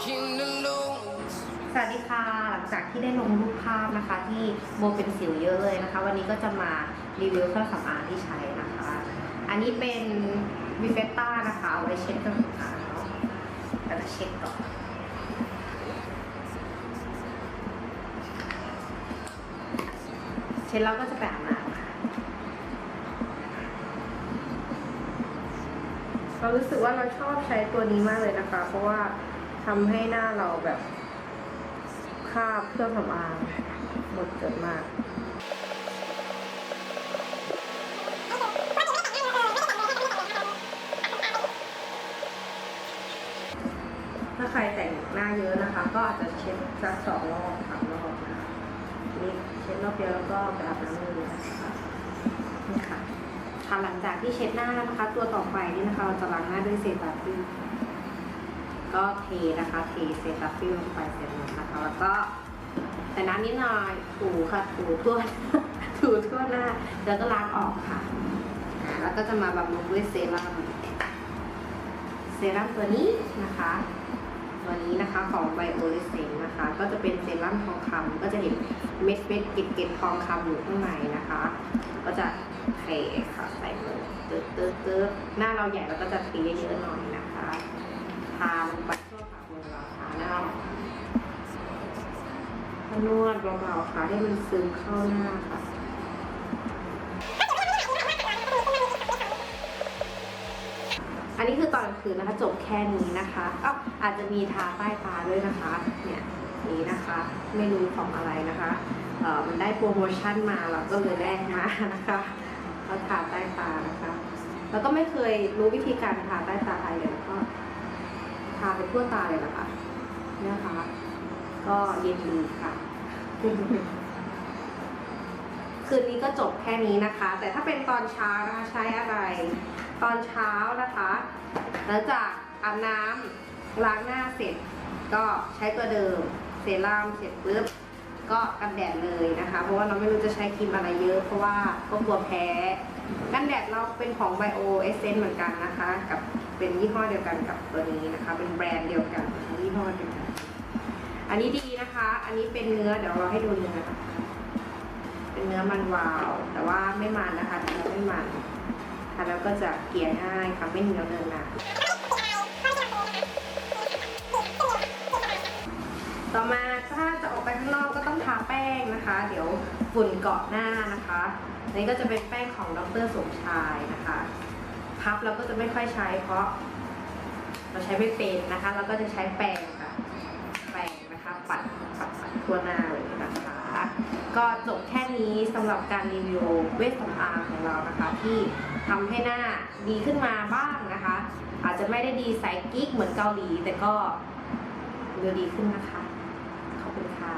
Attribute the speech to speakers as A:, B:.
A: walking alone.
B: สวัสดีค่ะหลังจากที่ได้ลงรูปภาพนะคะ ที่โบเป็นสิวเยอะเลยนะคะ วันนี้ก็จะมารีวิวเครื่องสำอางที่ใช้นะคะ อันนี้เป็นวิเฟต้านะคะเอาไว้เช็ดเครื่องสำอางเนาะเราจะเช็ดก่อนเช็ดแล้วก็จะไปอาบน้ำค่ะเรารู้สึกว่าเราชอบใช้ตัวนี้มากเลยนะคะ เพราะว่า ทำให้หน้าเราแบบคราบเครื่องสำอางหมดจดมาก ถ้าใครแต่งหน้าเยอะนะคะ ก็อาจจะเช็ดสักสองรอบสามรอบนะคะนี่เช็ดรอบเดียวแล้วก็ไปอาบน้ำเลยนะคะนี่ค่ะค่ะหลังจากที่เช็ดหน้าแล้วนะคะ ตัวต่อไปนี่นะคะเราจะล้างหน้าด้วยเซตาฟิล ก็เทนะคะ เทเซตาฟิลลงไปเสร็จแล้วนะคะ แล้วก็แต่น้ำนิดหน่อยถูค่ะถูทั่ว ถูทั่วหน้า แล้วก็ล้างออกค่ะอ่าแล้วก็จะมาบำรุงด้วยเซรั่ม เซรั่มตัวนี้นะคะ ตัวนี้นะคะของไบโอเลเซนนะคะ ก็จะเป็นเซรั่มทองคำก็จะเห็นเม็ดเม็ดเกล็ดเกล็ดทองคำอยู่ข้างในนะคะ ก็จะเทค่ะใส่มือตึ๊ดตึ๊ดตึ๊ดหน้าเราใหญ่เราก็จะตีเยอะๆหน่อยนะคะทาลงไปทั่วฝ่ามือเราทาหน้า นวดเบาๆค่ะ ให้มันซึมเข้าหน้าค่ะอันนี้คือตอนกลางคืนนะคะจบแค่นี้นะคะอ้าวอาจจะมีทาใต้ตาด้วยนะคะ เนี่ยนี้นะคะ ไม่รู้ของอะไรนะคะเออมันได้โปรโมชั่นมาเราก็เลยแลกมานะคะเราทาใต้ตานะคะ แล้วก็ไม่เคยรู้วิธีการทาใต้ตาอะไรเลยก็ทาไปทั่วตาเลยนะคะเนี่ยนะคะ ก็เย็นดีค่ะ คืนนี้ก็จบแค่นี้นะคะ แต่ถ้าเป็นตอนเช้านะคะใช้อะไร ตอนเช้านะคะหลังจากอาบน้ำล้างหน้าเสร็จ ก็ใช้ตัวเดิมเซรั่มเสร็จปุ๊บก็กันแดดเลยนะคะ เพราะว่าเราไม่รู้จะใช้ครีมอะไรเยอะ เพราะว่าก็กลัวแพ้กันแดดเราเป็นของ Bio Essence เหมือนกันนะคะ กับเป็นยี่ห้อเดียวกันกับตัวนี้นะคะ เป็นแบรนด์เดียวกันยี่ห้อเดียวกัน อันนี้ดีนะคะ อันนี้เป็นเนื้อเดี๋ยวเราให้ดูเนื้อเป็นเนื้อมันวาว แต่ว่าไม่มันนะคะแต่เราไม่มันทานแล้วก็จะเกลี่ยง่ายค่ะไม่เหนียวเนินหนะต่อมาถ้าจะออกไปข้างนอกก็ต้องทาแป้งนะคะ เดี๋ยวฝุ่นเกาะหน้านะคะนนี้ก็จะเป็นแป้งของดรสมชายนะคะ พับเราก็จะไม่ค่อยใช้เพราะ เราใช้ไม่เป็นนะคะ เราก็จะใช้แปรงค่ะ แปรงนะคะปัดปัดปัด ทั่วหน้าเลยนะคะ ก็จบแค่นี้สำหรับการรีวิวเวทสำอางของเรานะคะ ที่ทำให้หน้าดีขึ้นมาบ้างนะคะ อาจจะไม่ได้ดีใสกิ๊กเหมือนเกาหลี แต่ก็ดูดีขึ้นนะคะ ขอบคุณค่ะ